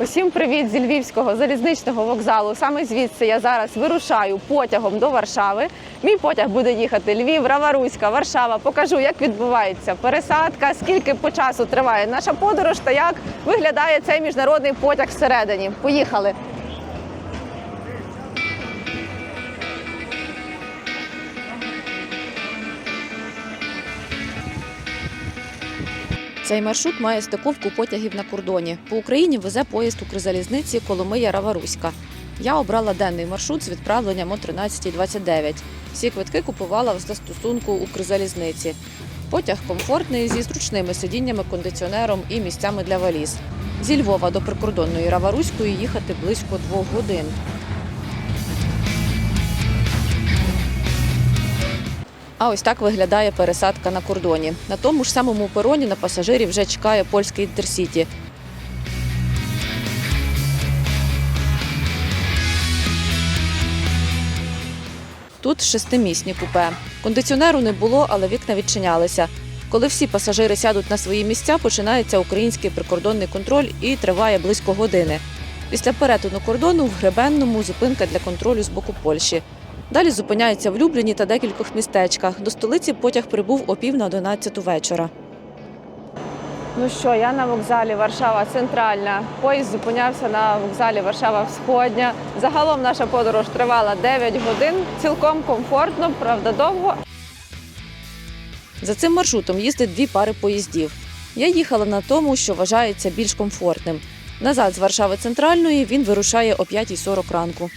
Усім привіт зі Львівського залізничного вокзалу. Саме звідси я зараз вирушаю потягом до Варшави. Мій потяг буде їхати Львів, Раваруська, Варшава. Покажу, як відбувається пересадка, скільки по часу триває наша подорож та як виглядає цей міжнародний потяг всередині. Поїхали! Цей маршрут має стиковку потягів на кордоні. По Україні везе поїзд Укрзалізниці Коломия Раваруська. Я обрала денний маршрут з відправленням о 13.29. Всі квитки купувала в застосунку Укрзалізниці. Потяг комфортний зі зручними сидіннями, кондиціонером і місцями для валіз. Зі Львова до прикордонної Раваруської їхати близько двох годин. А ось так виглядає пересадка на кордоні. На тому ж самому пероні на пасажирів вже чекає польський інтерсіті. Тут шестимісні купе. Кондиціонеру не було, але вікна відчинялися. Коли всі пасажири сядуть на свої місця, починається український прикордонний контроль і триває близько години. Після перетину кордону в Гребенному зупинка для контролю з боку Польщі. Далі зупиняється в Любліні та декількох містечках. До столиці потяг прибув о пів на 11 вечора. Ну що, я на вокзалі Варшава Центральна. Поїзд зупинявся на вокзалі Варшава Всходня. Загалом наша подорож тривала 9 годин. Цілком комфортно, правда, довго, За цим маршрутом їздить дві пари поїздів. Я їхала на тому, що вважається більш комфортним. Назад з Варшави Центральної він вирушає о 5.40 ранку.